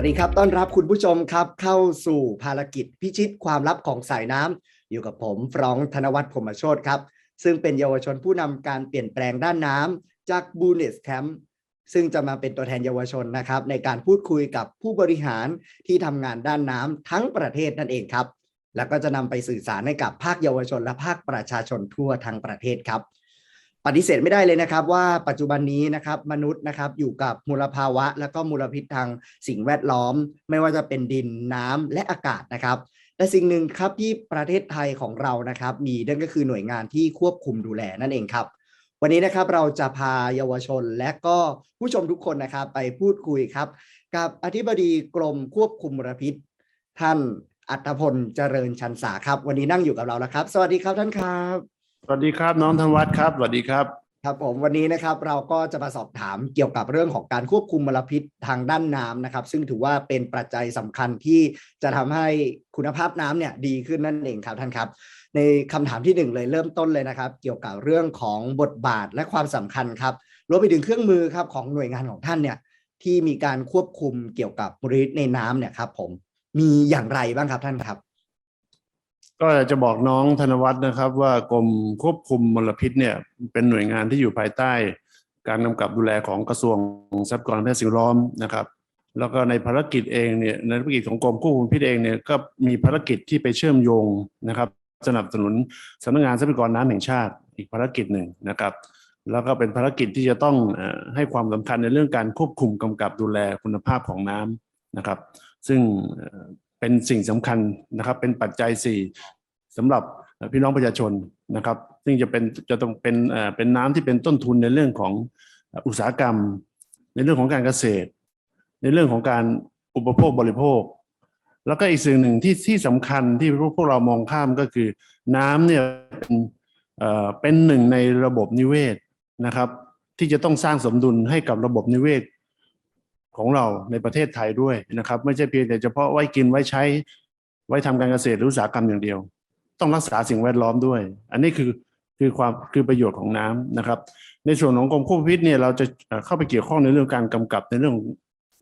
วัสดีครับต้อนรับคุณผู้ชมครับ เข้าสู่ภารกิจพิชิตความลับของสายน้ำอยู่กับผมฟรองก์ธนวัฒน์พรมโชตครับ ซึ่งเป็นเยาวชนผู้นำการเปลี่ยนแปลงด้านน้ำจากบูเนสแคมป์ซึ่งจะมาเป็นตัวแทนเยาวชนนะครับ ในการพูดคุยกับผู้บริหารที่ทำงานด้านน้ำทั้งประเทศนั่นเองครับ แล้วก็จะนำไปสื่อสารให้กับภาคเยาวชนและภาคประชาชนทั่วทั้งประเทศครับ ปฏิเสธไม่ได้เลยนะครับว่าปัจจุบันนี้นะครับมนุษย์นะครับอยู่กับมลภาวะ และก็มลพิษทางสิ่งแวดล้อม ไม่ว่าจะเป็นดินน้ำและอากาศนะครับแต่สิ่งหนึ่งครับที่ประเทศไทยของเรานะครับ มีนั่นก็คือหน่วยงานที่ควบคุมดูแลนั่นเองครับ วันนี้นะครับเราจะพาเยาวชนและก็ผู้ชมทุกคนนะครับไปพูดคุยครับ กับอธิบดีกรมควบคุมมลพิษ ท่านอัตพลเจริญชันสาครับ วันนี้นั่งอยู่กับเราแล้วครับ สวัสดีครับท่านครับ สวัสดีครับน้องธนวัฒน์ครับสวัสดีครับ ครับผมวันนี้นะครับเราก็จะมาสอบถามเกี่ยวกับเรื่องของการควบคุมมลพิษทางด้านน้ำนะครับ ซึ่งถือว่าเป็นปัจจัยสำคัญที่จะทำให้คุณภาพน้ำเนี่ยดีขึ้นนั่นเองครับท่านครับ ในคำถามที่หนึ่งเลยเริ่มต้นเลยนะครับ เกี่ยวกับเรื่องของบทบาทและความสำคัญครับรวมไปถึงเครื่องมือครับของหน่วยงานของท่านเนี่ยที่มีการควบคุมเกี่ยวกับมลพิษในน้ำเนี่ยครับผมมีอย่างไรบ้างครับท่านครับ ก็จะบอกน้องธนวัฒน์นะครับ ว่ากรมควบคุมมลพิษเนี่ยเป็นหน่วยงานที่อยู่ภายใต้ การกำกับดูแลของกระทรวงทรัพยากรธรรมชาติสิ่งแวดล้อมนะครับ แล้วก็ในภารกิจเองเนี่ยในภารกิจของกรมควบคุมพิษเองเนี่ยก็มีภารกิจที่ไปเชื่อมโยงนะครับ สนับสนุนสำนักงานทรัพยากรน้ำแห่งชาติอีกภารกิจหนึ่งนะครับ แล้วก็เป็นภารกิจที่จะต้องให้ความสำคัญในเรื่องการควบคุมกำกับดูแลคุณภาพของน้ำนะครับ ซึ่ง เป็นสิ่งสำคัญนะครับ เป็นปัจจัยสี่สำหรับพี่น้องประชาชนนะครับ ซึ่งจะเป็นจะต้องเป็นเอ่อเป็นน้ำที่เป็นต้นทุนในเรื่องของอุตสาหกรรม ในเรื่องของการเกษตร ในเรื่องของการอุปโภคบริโภค แล้วก็อีกสิ่งหนึ่งที่ที่สำคัญที่พวกเรามองข้ามก็คือ น้ำเนี่ยเป็นเอ่อเป็นหนึ่งในระบบนิเวศนะครับ ที่จะต้องสร้างสมดุลให้กับระบบนิเวศ ของเราในประเทศไทยด้วยนะครับ ไม่ใช่เพียงแต่เฉพาะไว้กินไว้ใช้ ไว้ทำการเกษตรหรืออุตสาหกรรมอย่างเดียว ต้องรักษาสิ่งแวดล้อมด้วย อันนี้คือคือความคือประโยชน์ของน้ำนะครับ ในส่วนของกรมควบคุมพิษเนี่ยเราจะเข้าไปเกี่ยวข้องในเรื่องการกำกับในเรื่อง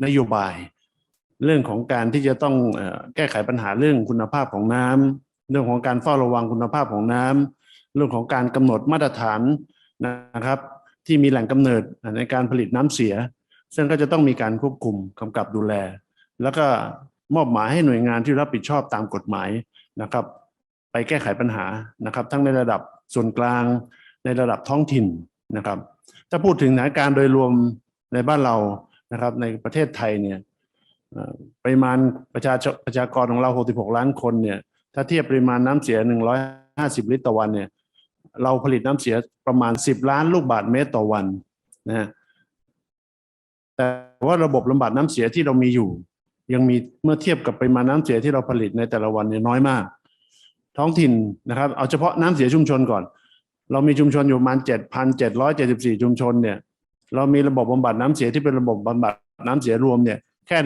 นโยบาย เรื่องของการที่จะต้องแก้ไขปัญหาเรื่องคุณภาพของน้ำเรื่องของการเฝ้าระวังคุณภาพของน้ำเรื่องของการกำหนดมาตรฐานนะครับ ที่มีแหล่งกำเนิดในการผลิตน้ำเสีย ซึ่งก็จะต้องมีการควบคุมกำกับดูแล แล้วก็มอบหมายให้หน่วยงานที่รับผิดชอบตามกฎหมายนะครับ ไปแก้ไขปัญหานะครับ ทั้งในระดับส่วนกลางในระดับท้องถิ่นนะครับ ถ้าพูดถึงสถานการณ์โดยรวมในบ้านเรานะครับ ในประเทศไทยเนี่ยปริมาณประชาประชากรของเรา 66 ล้านคนเนี่ยถ้าเทียบปริมาณน้ำเสีย 150 ลิตรต่อวันเนี่ยเราผลิตน้ำเสียประมาณ 10 ล้านลูกบาศก์เมตรต่อวันนะฮะ แต่ว่าระบบลำบากน้ำเสียที่เรามีอยู่ ยังมีเมื่อเทียบกับปริมาณน้ำเสียที่เราผลิตในแต่ละวันเนี่ยน้อยมาก ท้องถิ่นนะครับ เอาเฉพาะน้ำเสียชุมชนก่อน เรามีชุมชนอยู่ประมาณ7,774ชุมชนเนี่ย เรามีระบบบำบัดน้ำเสียที่เป็นระบบบำบัดน้ำเสียรวมเนี่ยแค่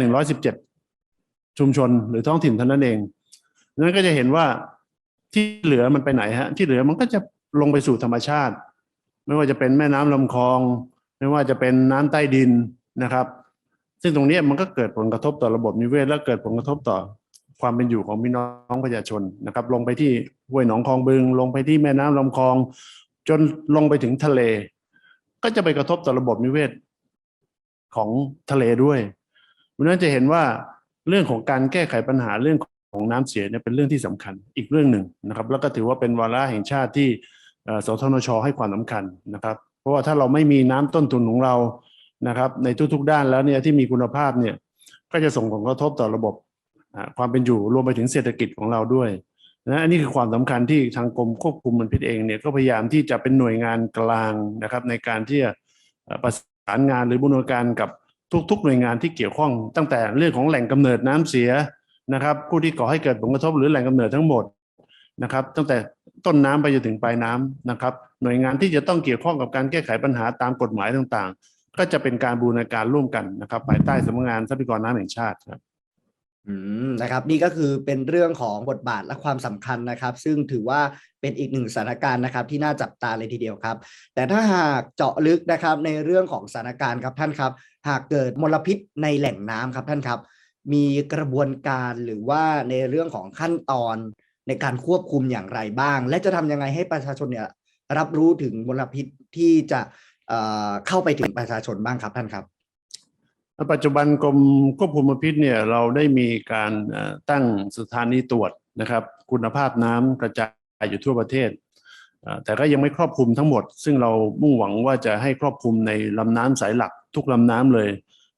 117ชุมชนหรือท้องถิ่นเท่านั้นเองนั้นก็จะเห็นว่าที่เหลือมันไปไหนฮะ ที่เหลือมันก็จะลงไปสู่ธรรมชาติ ไม่ว่าจะเป็นแม่น้ำลำคลอง ไม่ว่าจะเป็นน้ำใต้ดิน นะครับ ซึ่งตรงนี้มันก็เกิดผลกระทบต่อระบบนิเวศ และเกิดผลกระทบต่อความเป็นอยู่ของพี่น้องประชาชนนะครับ ลงไปที่ห้วยหนองคลองบึง ลงไปที่แม่น้ำลำคลอง จนลงไปถึงทะเล ก็จะไปกระทบต่อระบบนิเวศของทะเลด้วยเพราะนั้นจะเห็นว่าเรื่องของการแก้ไขปัญหาเรื่องของน้ำเสียเนี่ยเป็นเรื่องที่สำคัญอีกเรื่องหนึ่งนะครับ แล้วก็ถือว่าเป็นวาระแห่งชาติที่สทนชให้ความสำคัญนะครับ เพราะว่าถ้าเราไม่มีน้ำต้นทุนของเรา นะครับในทุกๆด้านแล้วเนี่ยที่มีคุณภาพเนี่ยก็จะส่งผลกระทบต่อระบบความเป็นอยู่รวมไปถึงเศรษฐกิจของเราด้วยนะอันนี้คือความสำคัญที่ทางกรมควบคุมมลพิษเองเนี่ยก็พยายามที่จะเป็นหน่วยงานกลางนะครับ ในการที่จะประสานงานหรือบูรณาการกับทุก ๆ หน่วยงานที่เกี่ยวข้อง ตั้งแต่เรื่องของแหล่งกำเนิดน้ำเสียนะครับ ผู้ที่ก่อให้เกิดผลกระทบหรือแหล่งกำเนิดทั้งหมดนะครับ ตั้งแต่ต้นน้ำไปจนถึงปลายน้ำนะครับ หน่วยงานที่จะต้องเกี่ยวข้องกับการแก้ไขปัญหาตามกฎหมายต่างๆ ก็จะเป็นการบูรณาการร่วมกันนะครับภายใต้สำนักงานทรัพยากรน้ำแห่งชาติครับอืมนะครับนี่ก็คือเป็นเรื่องของบทบาทและความสำคัญนะครับ ซึ่งถือว่าเป็นอีกหนึ่งสถานการณ์นะครับ ที่น่าจับตาเลยทีเดียวครับ แต่ถ้าหากเจาะลึกนะครับในเรื่องของสถานการณ์ครับท่านครับ หากเกิดมลพิษในแหล่งน้ำครับท่านครับ มีกระบวนการหรือว่าในเรื่องของขั้นตอนในการควบคุมอย่างไรบ้าง และจะทำยังไงให้ประชาชนเนี่ยรับรู้ถึงมลพิษที่จะ เข้าไปถึงประชาชนบ้างครับท่านครับ ปัจจุบันกรมควบคุมมลพิษเนี่ยเราได้มีการตั้งสถานีตรวจนะครับ คุณภาพน้ำกระจายอยู่ทั่วประเทศ แต่ก็ยังไม่ครอบคลุมทั้งหมด ซึ่งเรามุ่งหวังว่าจะให้ครอบคลุมในลำน้ำสายหลัก ทุกลำน้ำเลย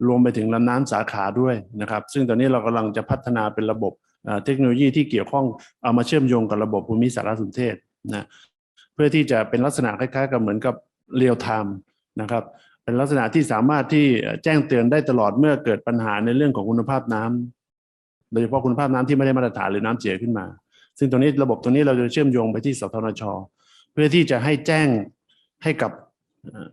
รวมไปถึงลำน้ำสาขาด้วยนะครับ ซึ่งตอนนี้เรากำลังจะพัฒนาเป็นระบบเอ่อเทคโนโลยีที่เกี่ยวข้องเอามาเชื่อมโยงกับระบบภูมิสารสนเทศนะเพื่อที่จะเป็นลักษณะคล้ายๆกับเหมือนกับ เรียลไทม์นะครับเป็นลักษณะที่สามารถที่แจ้งเตือนได้ตลอดเมื่อเกิดปัญหาในเรื่องของคุณภาพน้ำโดยเฉพาะคุณภาพน้ำที่ไม่ได้มาตรฐานหรือน้ำเสียขึ้นมา ซึ่งตรงนี้ระบบตรงนี้เราจะเชื่อมโยงไปที่สทนช เพื่อที่จะให้แจ้งให้กับ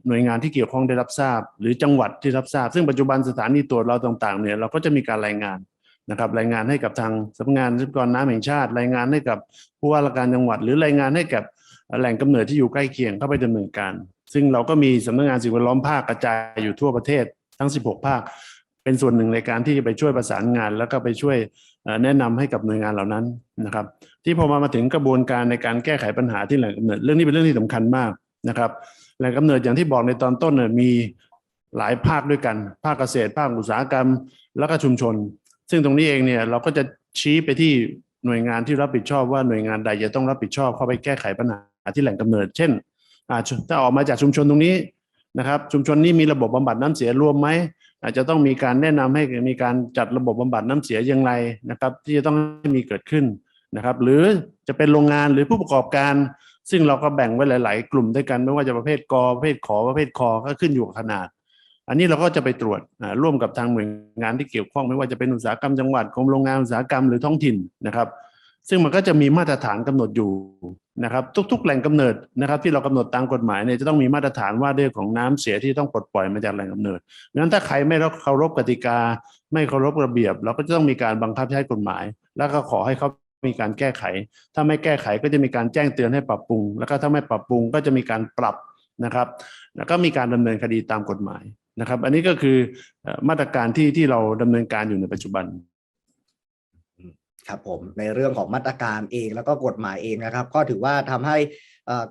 หน่วยงานที่เกี่ยวข้องได้รับทราบ หรือจังหวัดที่รับทราบ ซึ่งปัจจุบันสถานีตรวจเราต่างๆเนี่ยเราก็จะมีการรายงานนะครับรายงานให้กับทางสำนักงานทรัพยากรน้ำแห่งชาติ รายงานให้กับผู้ว่าราชการจังหวัด หรือรายงานให้กับแหล่งกำเนิดที่อยู่ใกล้เคียงเข้าไปดำเนินการ ซึ่งเราก็มีสำนักงานสิ่งแวดล้อมภาคกระจายอยู่ทั่วประเทศทั้ง 16 ภาค เป็นส่วนหนึ่งในการที่จะไปช่วยประสานงาน แล้วก็ไปช่วยแนะนำให้กับหน่วยงานเหล่านั้นนะครับ ที่พอมามาถึงกระบวนการในการแก้ไขปัญหาที่แหล่งกำเนิดเรื่องนี้เป็นเรื่องที่สำคัญมากนะครับแหล่งกำเนิดอย่างที่บอกในตอนต้นมีหลายภาคด้วยกัน ภาคเกษตร ภาคอุตสาหกรรม แล้วก็ชุมชน ซึ่งตรงนี้เองเนี่ยเราก็จะชี้ไปที่หน่วยงานที่รับผิดชอบว่าหน่วยงานใดจะต้องรับผิดชอบเข้าไปแก้ไขปัญหาที่แหล่งกำเนิด เช่น ถ้าออกมาจากชุมชนตรงนี้นะครับ ชุมชนนี้มีระบบบำบัดน้ำเสียรวมไหมอาจจะต้องมีการแนะนำให้มีการจัดระบบบำบัดน้ำเสียอย่างไรนะครับ ที่จะต้องมีเกิดขึ้นนะครับ หรือจะเป็นโรงงานหรือผู้ประกอบการ ซึ่งเราก็แบ่งไว้หลาย ๆ กลุ่มด้วยกัน ไม่ว่าจะประเภทกประเภทขอประเภทคอก็ขึ้นอยู่กับขนาด อันนี้เราก็จะไปตรวจร่วมกับทางหน่วยงานที่เกี่ยวข้อง ไม่ว่าจะเป็นอุตสาหกรรมจังหวัดกรมโรงงานอุตสาหกรรมหรือท้องถิ่นนะครับ ซึ่งมันก็จะมีมาตรฐานกำหนดอยู่นะครับ ทุก ๆ แหล่งกำเนิดนะครับ ที่เรากำหนดตามกฎหมายเนี่ยจะต้องมีมาตรฐานว่าด้วยของน้ำเสียที่ต้องปลดปล่อยมาจากแหล่งกำเนิดงั้นถ้าใครไม่เคารพกติกา ไม่เคารพระเบียบ เราก็จะต้องมีการบังคับใช้กฎหมาย แล้วก็ขอให้เขามีการแก้ไข ถ้าไม่แก้ไขก็จะมีการแจ้งเตือนให้ปรับปรุง แล้วก็ถ้าไม่ปรับปรุงก็จะมีการปรับนะครับ แล้วก็มีการดำเนินคดีตามกฎหมายนะครับ อันนี้ก็คือเอ่อมาตรการที่ที่เราดำเนินการอยู่ในปัจจุบัน ครับผมในเรื่องของมาตรการเองแล้วก็กฎหมายเองนะครับ ก็ถือว่าทำให้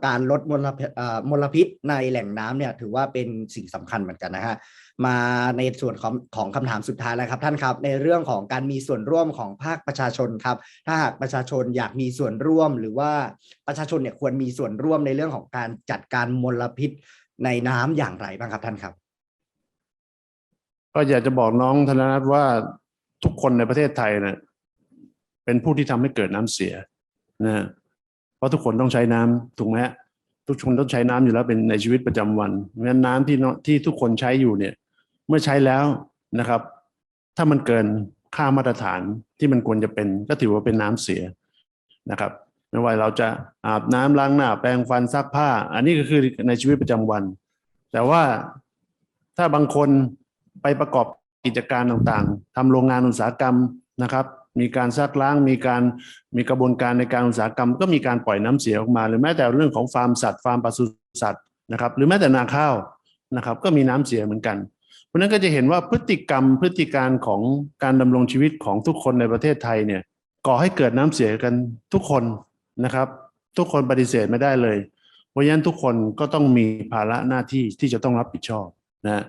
การลดมลพิษเอ่อมลพิษในแหล่งน้ำเนี่ยถือว่าเป็นสิ่งสำคัญเหมือนกันนะฮะมาในส่วนของของคำถามสุดท้ายแล้วครับท่านครับ ในเรื่องของการมีส่วนร่วมของภาคประชาชนครับ ถ้าหากประชาชนอยากมีส่วนร่วมหรือว่าประชาชนเนี่ยควรมีส่วนร่วมในเรื่องของการจัดการมลพิษในน้ำอย่างไรบ้างครับท่านครับ ก็อยากจะบอกน้องธนนัทว่าทุกคนในประเทศไทยเนี่ย เป็นผู้ที่ทำให้เกิดน้ำเสียนะเพราะทุกคนต้องใช้น้ำถูกไหมทุกคนต้องใช้น้ำอยู่แล้วเป็นในชีวิตประจำวันเพราะฉะนั้นน้ำที่ที่ทุกคนใช้อยู่เนี่ย เมื่อใช้แล้วนะครับ ถ้ามันเกินค่ามาตรฐานที่มันควรจะเป็นก็ถือว่าเป็นน้ำเสียนะครับไม่ว่าเราจะอาบน้ำล้างหน้าแปรงฟันซักผ้า อันนี้ก็คือในชีวิตประจำวัน แต่ว่าถ้าบางคนไปประกอบกิจการต่างๆทำโรงงานอุตสาหกรรมนะครับ มีการซักล้างมีการมีกระบวนการในการอุตสาหกรรม ก็มีการปล่อยน้ำเสียออกมา หรือแม้แต่เรื่องของฟาร์มสัตว์ฟาร์มปศุสัตว์นะครับ หรือแม้แต่นาข้าวนะครับ ก็มีน้ำเสียเหมือนกัน เพราะนั้นก็จะเห็นว่าพฤติกรรมพฤติการของการดำรงชีวิตของทุกคนในประเทศไทยเนี่ยก่อให้เกิดน้ำเสียกันทุกคนนะครับ ทุกคนปฏิเสธไม่ได้เลย เพราะฉะนั้นทุกคนก็ต้องมีภาระหน้าที่ที่จะต้องรับผิดชอบนะ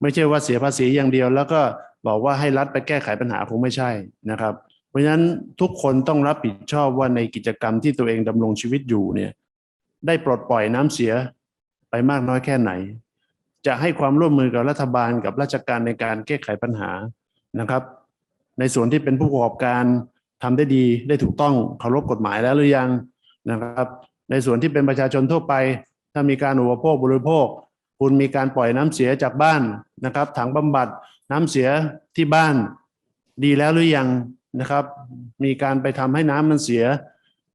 ไม่ใช่ว่าเสียภาษีอย่างเดียว แล้วก็ บอกว่าให้รัฐไปแก้ไขปัญหาคงไม่ใช่นะครับ เพราะฉะนั้นทุกคนต้องรับผิดชอบว่าในกิจกรรมที่ตัวเองดำรงชีวิตอยู่เนี่ยได้ปลดปล่อยน้ำเสียไปมากน้อยแค่ไหน จะให้ความร่วมมือกับรัฐบาลกับราชการในการแก้ไขปัญหานะครับ ในส่วนที่เป็นผู้ประกอบการทำได้ดีได้ถูกต้องเคารพกฎหมายแล้วหรือยังนะครับ ในส่วนที่เป็นประชาชนทั่วไป ถ้ามีการอุปโภคบริโภค คุณมีการปล่อยน้ำเสียจากบ้านนะครับถังบำบัด น้ำเสียที่บ้านดีแล้วหรือยังนะครับ มีการไปทำให้น้ำมันเสีย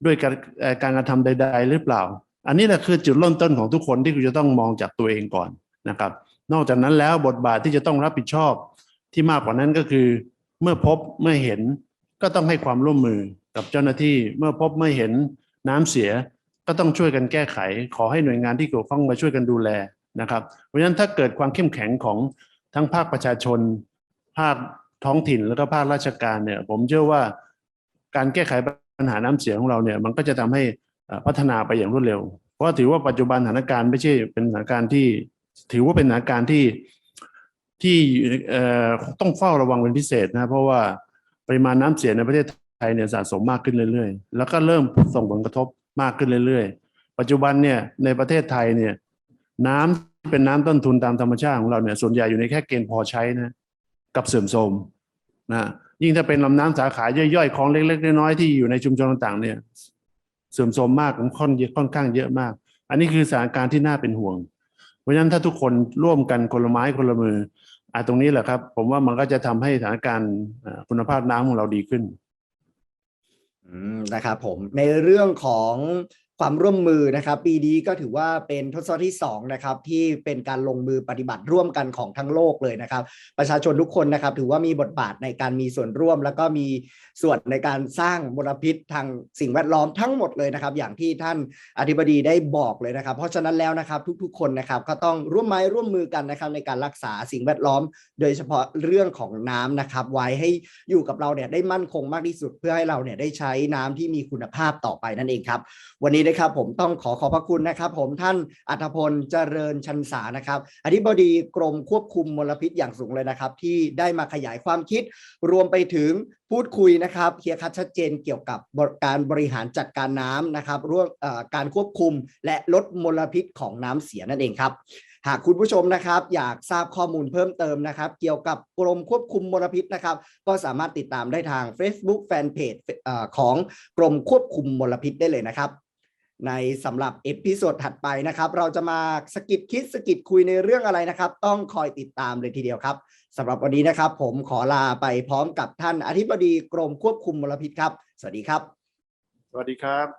ด้วยการการกระทำใด ๆ หรือเปล่า อันนี้แหละคือจุดเริ่มต้นของทุกคนที่คุณจะต้องมองจากตัวเองก่อนนะครับ นอกจากนั้นแล้วบทบาทที่จะต้องรับผิดชอบที่มากกว่านั้นก็คือ เมื่อพบเมื่อเห็นก็ต้องให้ความร่วมมือกับเจ้าหน้าที่เมื่อพบเมื่อเห็นน้ำเสียก็ต้องช่วยกันแก้ไข ขอให้หน่วยงานที่เกี่ยวข้องมาช่วยกันดูแลนะครับ เพราะฉะนั้นถ้าเกิดความเข้มแข็งของ ทั้งภาคประชาชน ภาคท้องถิ่นแล้วก็ภาคราชการเนี่ยผมเชื่อว่าการแก้ไขปัญหาน้ำเสียของเราเนี่ยมันก็จะทำให้พัฒนาไปอย่างรวดเร็ว เพราะถือว่าปัจจุบันสถานการณ์ไม่ใช่เป็นสถานการณ์ที่ ถือว่าเป็นสถานการณ์ที่ที่ต้องเฝ้าระวังเป็นพิเศษนะเพราะว่าปริมาณน้ำเสียในประเทศไทยเนี่ยสะสมมากขึ้นเรื่อยๆ แล้วก็เริ่มส่งผลกระทบมากขึ้นเรื่อยๆ ปัจจุบันเนี่ยในประเทศไทยเนี่ยน้ำที่ เป็นน้ำต้นทุนตามธรรมชาติของเราเนี่ยส่วนใหญ่อยู่ในแค่เกณฑ์พอใช้นะกับเสื่อมโทรมนะยิ่งถ้าเป็นลำน้ำสาขาย่อยๆของเล็ก ๆ น้อยๆที่อยู่ในชุมชนต่างๆ เนี่ย เสื่อมโทรมมากค่อนค่อนข้างเยอะมาก อันนี้คือสถานการณ์ที่น่าเป็นห่วง เพราะฉะนั้นถ้าทุกคนร่วมกันคนละไม้คนละมืออะตรงนี้แหละครับ ผมว่ามันก็จะทำให้สถานการณ์คุณภาพน้ำของเราดีขึ้นอืมนะครับผมในเรื่องของ ความร่วมมือนะครับ ปีนี้ก็ถือว่าเป็นทศวรรษที่2นะครับที่เป็นการลงมือปฏิบัติร่วมกันของทั้งโลกเลยนะครับ ประชาชนทุกคนนะครับ ถือว่ามีบทบาทในการมีส่วนร่วม แล้วก็มีส่วนในการสร้างมลพิษทางสิ่งแวดล้อมทั้งหมดเลยนะครับ อย่างที่ท่านอธิบดีได้บอกเลยนะครับ เพราะฉะนั้นแล้วนะครับทุกๆ คนนะครับ ก็ต้องร่วมไม้ร่วมมือกันนะครับในการรักษาสิ่งแวดล้อม โดยเฉพาะเรื่องของน้ำนะครับ ไว้ให้อยู่กับเราเนี่ยได้มั่นคงมากที่สุด เพื่อให้เราเนี่ยได้ใช้น้ำที่มีคุณภาพต่อไปนั่นเองครับ วันนี้นะครับ ผมต้องขอขอบพระคุณนะครับ ผมท่านอัธพลเจริญชันสานะครับอธิบดีกรมควบคุมมลพิษอย่างสูงเลยนะครับ ที่ได้มาขยายความคิด รวมไปถึงพูดคุยนะครับเคลียร์คัดชัดเจนเกี่ยวกับการบริหารจัดการน้ำนะครับร่วมการควบคุมและลดมลพิษของน้ำเสียนั่นเองครับหากคุณผู้ชมนะครับอยากทราบข้อมูลเพิ่มเติมนะครับ เกี่ยวกับกรมควบคุมมลพิษนะครับ ก็สามารถติดตามได้ทาง Facebook Fanpage เอ่อของกรมควบคุมมลพิษได้เลยนะครับ ในสำหรับเอพิโซดถัดไปนะครับ เราจะมาสกิดคิดสกิดคุยในเรื่องอะไรนะครับ ต้องคอยติดตามเลยทีเดียวครับสำหรับวันนี้นะครับ ผมขอลาไปพร้อมกับท่านอธิบดีกรมควบคุมมลพิษครับ สวัสดีครับ สวัสดีครับ